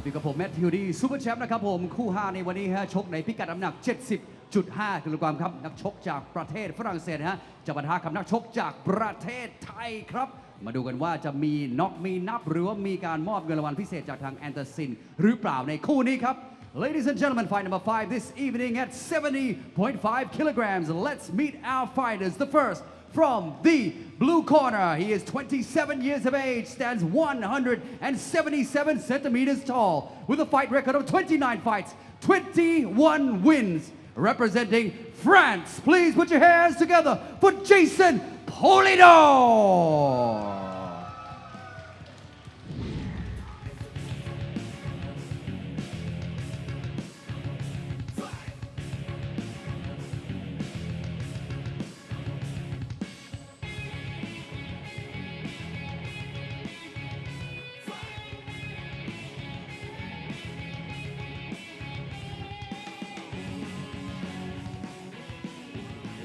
ับอยู่กับผมแมทธิวดีซูเปอร์แชมป์นะครับผมคู่ 5 ในวันนี้ฮะชกในพิกัดน้ำหนัก 70.5 กิโลกรัมครับ นักชกจากประเทศฝรั่งเศสฮะจะปะทะกับนักชกจากประเทศไทยครับ มาดูกันว่าจะมีน็อกมีนับ หรือว่ามีการมอบเงินรางวัลพิเศษจากทางแอนเตอร์ซิน หรือเปล่าในคู่นี้ครับ Ladies and gentlemen, fight number five this evening at 70.5 kilograms. Let's meet our fighters. The first from the blue corner. He is 27 years of age, stands 177 centimeters tall, with a fight record of 29 fights, 21 wins. Representing France, please put your hands together for Jason Polidor.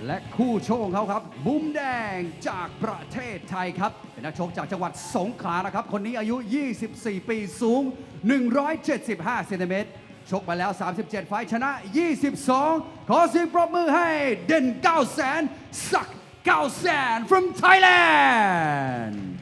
และคู่โชคของเขาครับ มุมแดงจากประเทศไทยครับ เป็นนักชกจากจังหวัดสงขลานะครับ คนนี้อายุ 24 ปีสูง 175เซนติเมตรชกมาแล้ว 37 ไฟชนะ 22 ขอเสียงปรบมือให้เด่น9แสนสัก9แสน from Thailand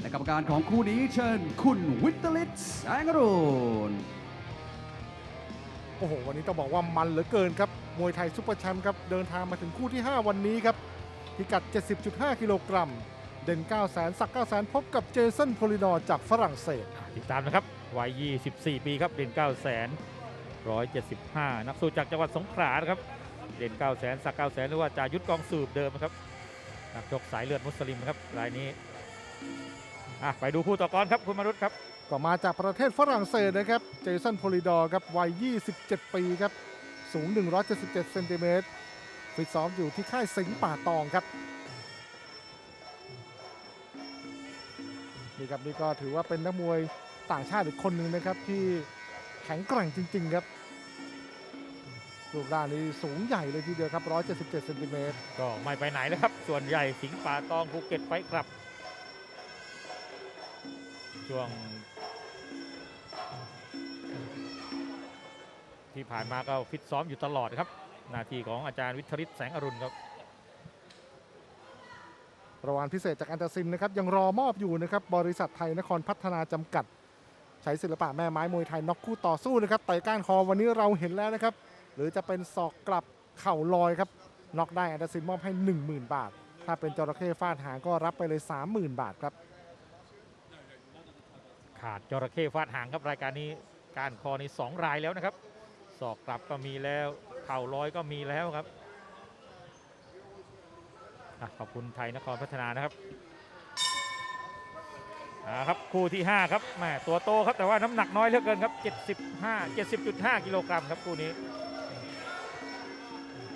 และกรรมการของคู่นี้เชิญคุณวิตลิตแสงอรุณโอ้โห วันนี้ต้องบอกว่ามันเหลือเกินครับ มวยไทยซุปเปอร์แชมป์ครับ เดินทางมาถึงคู่ที่ 5 วันนี้ครับ พิกัด 70.5 กิโลกรัม เด่น 9 0 0 0 0สัก 9 0 0 0 0 พบกับเจสันโพลิดอร์จากฝรั่งเศส ติดตามนะครับ วัย 24 ปีครับ เด่น 9 0 0 0 0 175 นักสู้จากจังหวัดสงขลานะครับ เด่น 9 0 0 0 0สัก 9 0 0 0 0หรือว่าจายุทธกองสูบเดิมนะครับ นักชกสายเลือดมุสลิมครับ รายนี้ อะไปดูคู่ต่อกรครับคุณมรุตครับก็มาจากประเทศฝรั่งเศสนะครับเจสันโพลิดอร์ครับวัย 27 ปีครับสูง 177เซนติเมตรฟิตซ้อมอยู่ที่ค่ายสิงห์ป่าตองครับนี่ครับนี่ก็ถือว่าเป็นนักมวยต่างชาติอีกคนหนึ่งนะครับที่แข็งแกร่งจริง ๆ ครับรูปร่างนี้สูงใหญ่เลยทีเดียวครับ 177เซนติเมตรก็ไม่ไปไหนเลยครับ ส่วนใหญ่สิงห์ป่าตองภูเก็ตไฟท์กลับ ช่วง ที่ผ่านมาก็ฟิตซ้อมอยู่ตลอดครับหน้าที่ของอาจารย์วิทริศแสงอรุณครับรางวัลพิเศษจากอันตรซินนะครับยังรอมอบอยู่นะครับบริษัทไทยนครพัฒนาจำกัด ใช้ศิลปะแม่ไม้มวยไทยน็อกคู่ต่อสู้นะครับไต่ก้านคอวันนี้เราเห็นแล้วนะครับ หรือจะเป็นศอกกลับเข่าลอยครับน็อกได้อันเดอร์ซินมอบให้ 10,000 บาท ถ้าเป็นจระเข้ฟาดหางก็รับไปเลย 30,000 บาทครับ ขาดจระเข้ฟาดหางครับรายการนี้การคอนี่สองรายแล้วนะครับศอกกลับก็มีแล้วเข่าลอยก็มีแล้วครับอขอบคุณไทยนครพัฒนานะครับครับคู่ที่ 5 ครับแม่ตัวโตครับแต่ว่าน้ำหนักน้อยเหลือเกินครับ 75 70.5 กิโลกรัมครับคู่นี้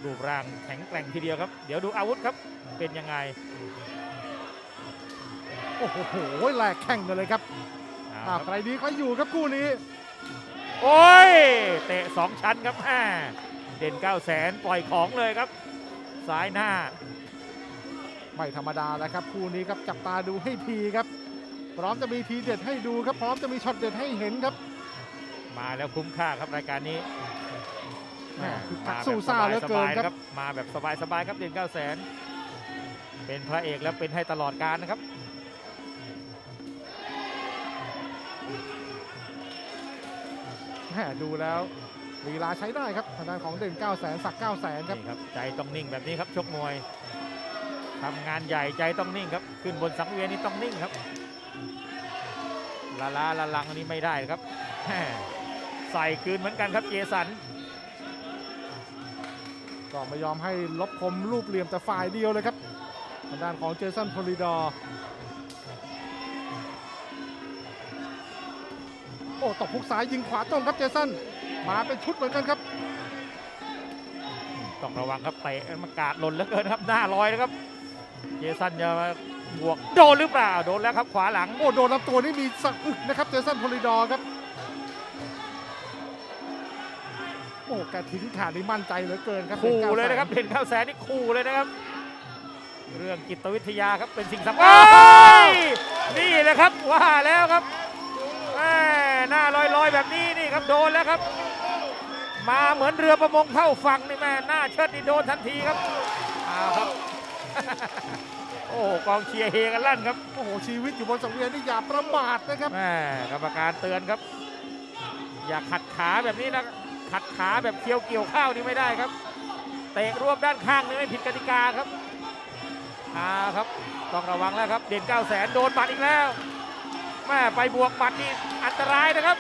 รูปร่างแข็งแกร่งทีเดียวครับ เดี๋ยวดูอาวุธครับเป็นยังไง โอ้โหแหลกแข่งกันเลยครับ อาอ่าครับใครดีใครอยู่ครับคู่นี้ โอ้ย เตะสองชั้นครับแม่เด่น9 0 0แสนปล่อยของเลยครับ ซ้ายหน้า ไม่ธรรมดาแล้วครับ คู่นี้ครับจับตาดูให้ทีครับ พร้อมจะมีทีเด็ดให้ดูครับ พร้อมจะมีช็อตเด็ดให้เห็นครับมาแล้วคุ้มค่าครับรายการนี้แหม่คือคัมากแบบสู้ซ่าเหลือเกินสบายๆครับ มาแบบสบายๆครับเด่น9 0 0แสนเป็นพระเอกแล้วเป็นให้ตลอดการนะครับ แหมดูแล้วลีลาใช้ได้ครับทางด้านของเด่น9 0 0แสนสัก9 0 0แสนครับนี่ครับ ใจต้องนิ่งแบบนี้ครับชกมวยทำงานใหญ่ใจต้องนิ่งครับ ขึ้นบนสังเวียนนี้ต้องนิ่งครับละลาละลังอันนี้ไม่ได้ครับแม่ใส่คืนเหมือนกันครับเจสันก็ไม่ยอมให้ลบคมรูปเหลี่ยมแต่ฝ่ายเดียวเลยครับทางด้านของเจสันโพลิดอร์ โอ้ตบพุกซ้ายยิงขวาตรงครับเจสันมาเป็นชุดเหมือนกันครับ ต้องระวังครับเตะมันกาดหล่นเหลือเกินครับหน้าลอยนะครับ เจสันจะบวกโดนหรือเปล่าโดนแล้วครับขวาหลังโอ้โดนลำตัวนี่มีสะอึกนะครับเจสันโพลิดอร์ครับโอ้แกทิ้งขาดนี่มั่นใจเหลือเกินครับคู่193เลยนะครับเด่นข้าวแสนนี่คู่เลยนะครับ เรื่องจิตวิทยาครับเป็นสิ่งสำโอ้คัญนี่แหละครับว่าแล้วครับแม่ หน้าลอยๆ แบบนี้นี่ครับโดนแล้วครับ มาเหมือนเรือประมงเข้าฝั่งนี่แม่หน้าเชิดนี่โดนทันทีครับอ้าวครับ โอ้กองเชียร์เฮกันลั่นครับโอ้โหชีวิตอยู่บนสังเวียนนี่อย่าประมาทนะครับแม่กรรมการเตือนครับ อย่าขัดขาแบบนี้นะขัดขาแบบเคี้ยวเกี่ยวข้าวนี่ไม่ได้ครับเตะรวบด้านข้างนี่ไม่ผิดกติกาครับอ่าครับต้องระวังแล้วครับ เด่น9 0 0แสนโดนบัตรอีกแล้ว แม่ไปบวกบัตรนี่อันตรายนะครับ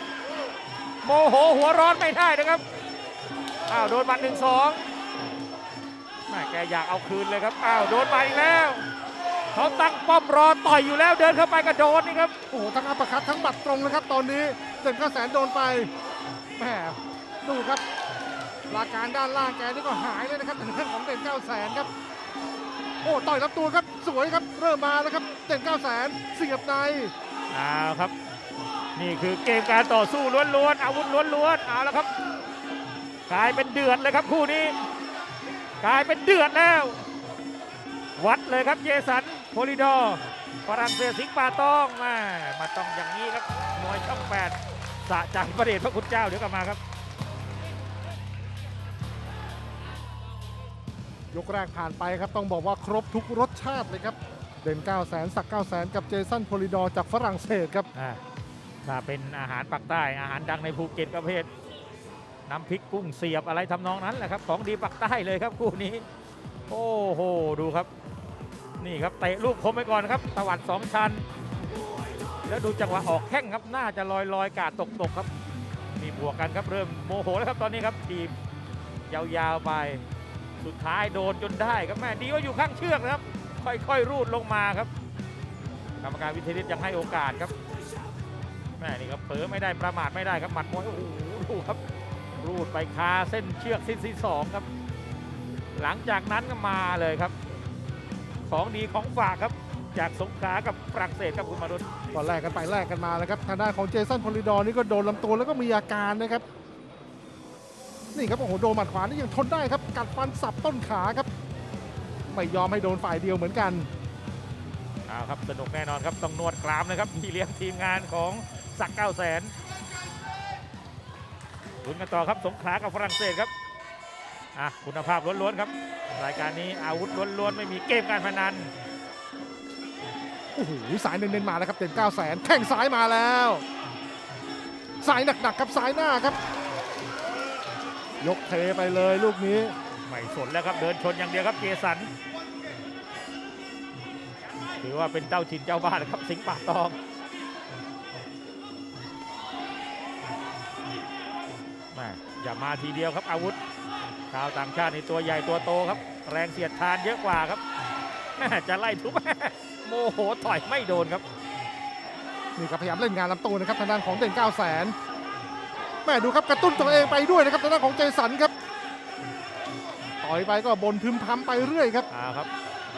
โมโหหัวร้อนไม่ได้นะครับอ้าวโดนบัตรหนึ่งสองแม่แกอยากเอาคืนเลยครับอ้าวโดนบัตรอีกแล้วเขาตั้งป้อมรอต่อยอยู่แล้วเดินเข้าไปกระโดดนี่ครับโอ้โหทั้งอัปคัตทั้งบัตรตรงนะครับ ตอนนี้เด่นข้าวแสนโดนไปแหมดูครับหลักการด้านล่างแกนี่ก็หายเลยนะครับแต่เรื่องของเด่นเก้าแสนครับโอ้ต่อยรับตัวครับสวยครับเริ่มมาแล้วครับเด่นเก้าแสนเสียบใน อาครับ นี่คือเกมการต่อสู้ล้วนๆอาวุธล้วนๆเอาแล้วครับ กลายเป็นเดือดเลยครับคู่นี้ กลายเป็นเดือดแล้ว วัดเลยครับเยสันโพลิดอร์ฝรั่งเศสสิงปาตองมามาต้องอย่างนี้ครับมวยช่องแปดสะใจประเดชพระคุณเจ้าเดี๋ยวกลับมาครับ ยกแรกผ่านไปครับต้องบอกว่าครบทุกรสชาติเลยครับ เด่น9 0 0แสนสัก9 0 0แสนกับเจสันโพลิดอจากฝรั่งเศสครับอ่าเป็นอาหารปากใต้อาหารดังในภูเก็ตประเภทน้ำพริกกุ้งเสียบอะไรทำนองนั้นแหละครับ ของดีปากใต้เลยครับคู่นี้ โอ้โหดูครับ นี่ครับเตะลูกคมไปก่อนครับตวัดสองชั้นแล้วดูจังหวะออกแข้งครับน่าจะลอยลอยกาดตกตกครับนี่บวกกันครับเริ่มโมโหแล้วครับตอนนี้ครับทีมยาวๆไปสุดท้ายโดนจนได้ครับแม่ดีว่าอยู่ข้างเชือกนะครับ ค่อยๆ รูดลงมาครับ กรรมการวิทยายังให้โอกาสครับแม่นี่ครับเผลอไม่ได้ประมาทไม่ได้ครับหมัดมวยโอ้โหดูครับ รูดไปคาเส้นเชือกเส้นที่สองครับ หลังจากนั้นก็มาเลยครับ ของดีของฝากครับจากสงขลากับฝรั่งเศสครับคุณมารุนก็แลกกันไปแลกกันมาแล้วครับทางด้านของเจสันโพลิดอร์นี่ก็โดนลำตัวแล้วก็มีอาการนะครับ นี่ครับโอ้โหโดนหมัดขวานี่ยังทนได้ครับ กัดฟันสับต้นขาครับ ไม่ยอมให้โดนฝ่ายเดียวเหมือนกันเอาครับสนุกแน่นอนครับต้องนวดกรามนะครับพี่เลี้ยงทีมงานของสักเก้าแสนลุ้นกันต่อครับสงขลากับฝรั่งเศสครับอะคุณภาพล้วนๆครับ รายการนี้อาวุธล้วนๆไม่มีเกมการพนันโอ้โหสายเน้นๆมาแล้วครับเด่น9 0 0แสนแข้งซ้ายมาแล้วสายหนักๆครับสายหน้าครับ ยกเทไปเลยลูกนี้ ไม่สนแล้วครับเดินชนอย่างเดียวครับเจสันถือว่าเป็นเจ้าถิ่นเจ้าบ้านครับสิงห์ป่าตองแม่อย่ามาทีเดียวครับอาวุธชาวต่างชาติในตัวใหญ่ตัวโตครับ แรงเสียดทานเยอะกว่าครับ จะไล่ทุบโมโหต่อยไม่โดนครับนี่ครับพยายามเล่นงานลำตัวนะครับทางด้านของเด่น9 0 0แสนแม่ดูครับกระตุ้นตัวเองไปด้วยนะครับทางด้านของเจสันครับ อยไปก็บนพึมพำไปเรื่อยครับเอาครับ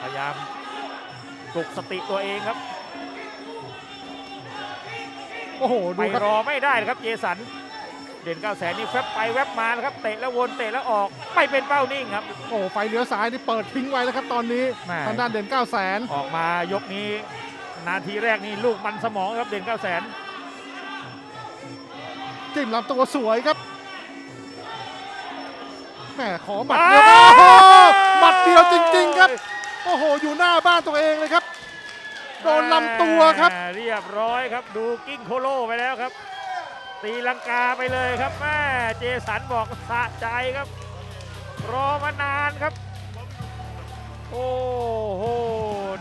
พยายามปลุกสติตัวเองครับ โอ้โหไปดูครับรอไม่ได้นะครับเจสัน เด่นเก้าแสนนี่แฟบไปแวบมานะครับเตะแล้ววนเตะแล้วออกไม่เป็นเป้านิ่งครับ โอ้โหไฟเลี้ยวซ้ายนี่เปิดทิ้งไว้แล้วครับตอนนี้แม่ ทางด้านเด่น9 0 0แสนออกมายกนี้ นาทีแรกนี่ลูกมันสมองครับเด่นเก้าแสนจิ้มลำตัวสวยครับ แม่ขอหมัดเดียวโอ้โหหมัดเดียวจริง ๆ ครับ โอ้โห อยู่หน้าบ้านตัวเองเลยครับ โดนลำตัวครับแม่เรียบร้อยครับดูกิ้งโคโลไปแล้วครับ ตีลังกาไปเลยครับแม่เจสันบอกสะใจครับ รอมานานครับ โอ้โห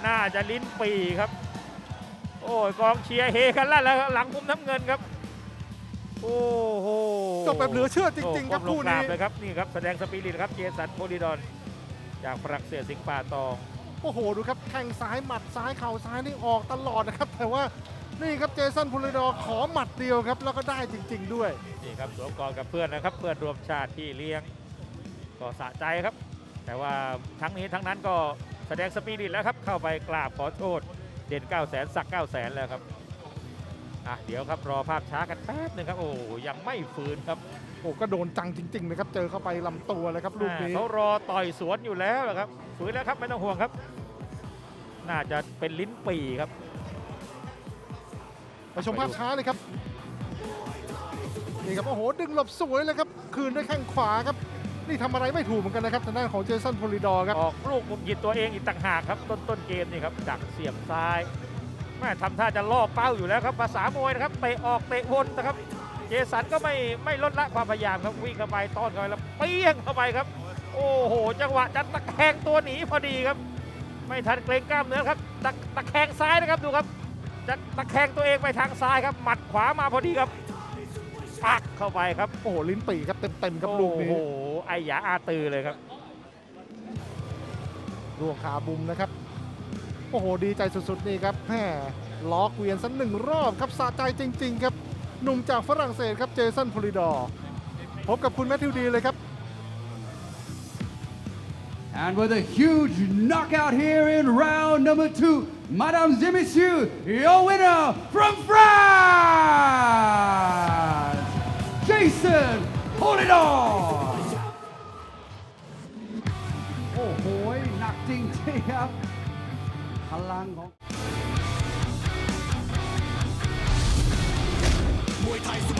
น่าจะลิ้นปีครับ โอ้ยกองเชียร์เฮกันลั่นแล้วครับหลังมุมน้ำเงินครับ โอ้โหจบแบบเหลือเชื่อจริง ๆ ครับโอ้คู่ก้มลงกรานี้บเลยครับนี่ครับแสดงสปิริตครับเจสันโพลิดอน จากฝรั่งเศสสิงห์ป่าตอง โอ้โหดูครับแข้งซ้ายหมัดซ้ายเข่าซ้ายนี่ออกตลอดนะครับ แต่ว่านี่ครับเจสันพูลิดอร์ขอหมัดเดียวครับ แล้วก็ได้จริง ๆ ด้วยนี่ครับสวมกอดกับเพื่อนนะครับ เพื่อนรวมชาติที่เลี้ยงก็สะใจครับ แต่ว่าทั้งนี้ทั้งนั้นก็แสดงสปีริตแล้วครับเข้าไปกราบขอโทษเด่น9 0 0แสนสัก9 0 0แสนแล้วครับ อะเดี๋ยวครับรอภาพช้ากันแป๊บหนึงครับ โอ้โหยังไม่ฟื้นครับโอ้ก็โดนจังจริงๆนะครับ เจอเข้าไปลำตัวเลยครับลูกอ่านี้เขารอต่อยสวนอยู่แล้วนะครับ ฟื้นแล้วครับไม่ต้องห่วงครับ น่าจะเป็นลิ้นปีครับไปชมภาพช้าเลยครับนี่ครับโอ้โหดึงหลบสวยเลยครับ คืนด้วยแข้งขวาครับ นี่ทำอะไรไม่ถูกเหมือนกันนะครับทางด้านของเจสันโพลิดอร์ครับออกลูกหงุดหงิดตัวเองอีกต่างหากครับ ต้นต้นเกมนี่ครับดักเสียบซ้ายแม่ทำท่าจะล่อเป้าอยู่แล้วครับภาษามวยนะครับเตะออกเตะวนนะครับ เจสันก็ไม่ไม่ลดละความพยายามครับวิ่งเข้าไปต้อนเข้าไปแล้วเปี้ยงเข้าไปครับ โอ้โห จังหวะจะตะแคงตัวหนีพอดีครับ ไม่ทันเกรงกล้ามเนื้อครับตะตะแคงซ้ายนะครับดูครับจะตะแคงตัวเองไปทางซ้ายครับ หมัดขวามาพอดีครับปักเข้าไปครับโอ้โหลิ้นปี่ครับเต็มๆครับลูโอ้กนี้โหไอ้หยาอาตือเลยครับล่วงขาบุมนะครับ โอ้โห ดีใจสุดๆนี่ครับแหมล้อเกวียนสักหนึ่งรอบครับสะใจจริง ๆ ครับ หนุ่มจากฝรั่งเศสครับเจสันโพลิดอร์พบกับคุณแมทธิวดีเลยครับ And with a huge knockout here in round number two, Madame et Messieurs, your winner from France, Jason Polidor. โอ้โห หนักจริงๆครับพ ลังของ มวยไทย